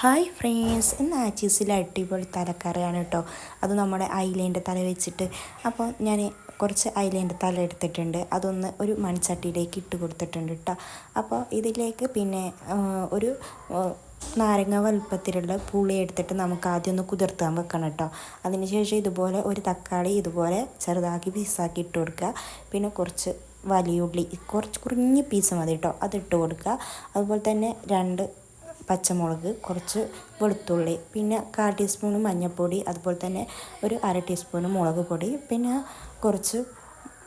Hi friends ഇന്ന് ആച്ചീസിൽ അടിപൊളി തലക്കറിയാണ് കേട്ടോ അത് നമ്മുടെ ഐലൈന്റെ തല വെച്ചിട്ട്. അപ്പോൾ ഞാൻ കുറച്ച് ഐലൈന്റെ തല എടുത്തിട്ടുണ്ട്. അതൊന്ന് ഒരു മൺചട്ടിയിലേക്ക് ഇട്ട് കൊടുത്തിട്ടുണ്ട് കേട്ടോ അപ്പോൾ ഇതിലേക്ക് പിന്നെ ഒരു നാരങ്ങ വലുപ്പത്തിലുള്ള പുളി എടുത്തിട്ട് നമുക്ക് ആദ്യം ഒന്ന് കുതിർത്താൻ വെക്കണം കേട്ടോ അതിനുശേഷം ഇതുപോലെ ഒരു തക്കാളി ഇതുപോലെ ചെറുതാക്കി പീസാക്കി ഇട്ട് കൊടുക്കുക. പിന്നെ കുറച്ച് വലിയ ഉള്ളി കുറച്ച് കുഞ്ഞ് പീസ് മതി കേട്ടോ അതിട്ട് കൊടുക്കുക. അതുപോലെ തന്നെ രണ്ട് പച്ചമുളക് കുറച്ച് വെളുത്തുള്ളി പിന്നെ കാൽ ടീസ്പൂൺ മഞ്ഞൾപ്പൊടി അതുപോലെ തന്നെ ഒരു അര ടീസ്പൂൺ മുളക് പൊടി പിന്നെ കുറച്ച്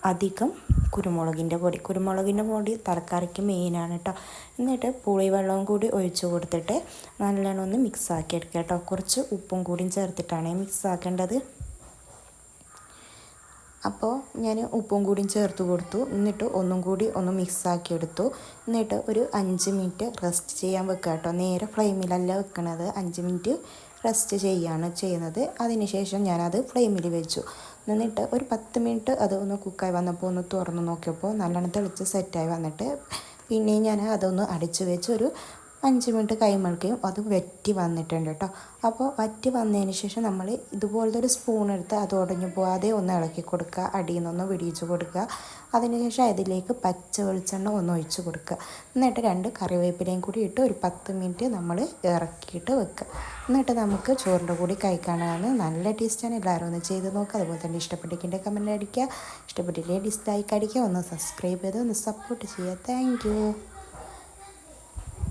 അധികം കുരുമുളകിന്റെ പൊടി. കുരുമുളകിന്റെ പൊടി തലക്കറിക്ക് മെയിനാണ് കേട്ടോ. എന്നിട്ട് പുളിവെള്ളവും കൂടി ഒഴിച്ചു കൊടുത്തിട്ട് നല്ലോണം ഒന്ന് മിക്സ് ആക്കി എടുക്കുക കേട്ടോ. കുറച്ച് ഉപ്പും കൂടിയും ചേർത്തിട്ടാണ് മിക്സ് ആക്കേണ്ടത്. അപ്പോൾ ഞാൻ ഉപ്പും കൂടി ചേർത്ത് കൊടുത്തു. എന്നിട്ട് ഒന്നും കൂടി ഒന്ന് മിക്സാക്കി എടുത്തു. എന്നിട്ട് ഒരു അഞ്ച് മിനിറ്റ് റെസ്റ്റ് ചെയ്യാൻ വെക്കുക കേട്ടോ നേരെ ഫ്ലെയിമിലല്ല വെക്കണത്. അഞ്ച് മിനിറ്റ് റെസ്റ്റ് ചെയ്യാണ് ചെയ്യുന്നത്. അതിനുശേഷം ഞാനത് ഫ്ലെയിമിൽ വെച്ചു. എന്നിട്ട് ഒരു പത്ത് മിനിറ്റ് അത് ഒന്ന് കുക്കായി വന്നപ്പോൾ ഒന്ന് തുറന്ന് നോക്കിയപ്പോൾ നല്ലോണം തെളിച്ച് സെറ്റായി വന്നിട്ട് പിന്നെയും ഞാൻ അതൊന്ന് അടിച്ചു വെച്ച് ഒരു അഞ്ച് മിനിറ്റ് കൈമൾക്കുകയും അത് വറ്റി വന്നിട്ടുണ്ട് കേട്ടോ. അപ്പോൾ വറ്റി വന്നതിന് ശേഷം നമ്മൾ ഇതുപോലത്തെ ഒരു സ്പൂൺ എടുത്ത് അത് ഉടഞ്ഞു പോകാതെ ഒന്ന് ഇളക്കി കൊടുക്കുക. അടിയിൽ നിന്നൊന്ന് വിടിയിച്ച് കൊടുക്കുക. അതിനുശേഷം അതിലേക്ക് പച്ച വെളിച്ചെണ്ണ ഒന്ന് ഒഴിച്ച് കൊടുക്കുക. എന്നിട്ട് രണ്ട് കറിവേപ്പിലയും കൂടി ഇട്ട് ഒരു പത്ത് മിനിറ്റ് നമ്മൾ ഇറക്കിയിട്ട് വെക്കുക. എന്നിട്ട് നമുക്ക് ചോറിന്റെ കൂടി കഴിക്കാനാണ്. നല്ല ടേസ്റ്റാണ് എല്ലാവരും ഒന്ന് ചെയ്ത് നോക്കുക അതുപോലെ തന്നെ ഇഷ്ടപ്പെട്ടിട്ടുണ്ടെങ്കിൽ കമന്റ് അടിക്കുക. ഇഷ്ടപ്പെട്ടില്ലേ ഡിസ്ലൈക്ക് അടിക്കുക. ഒന്ന് സബ്സ്ക്രൈബ് ചെയ്ത് ഒന്ന് സപ്പോർട്ട് ചെയ്യുക. താങ്ക്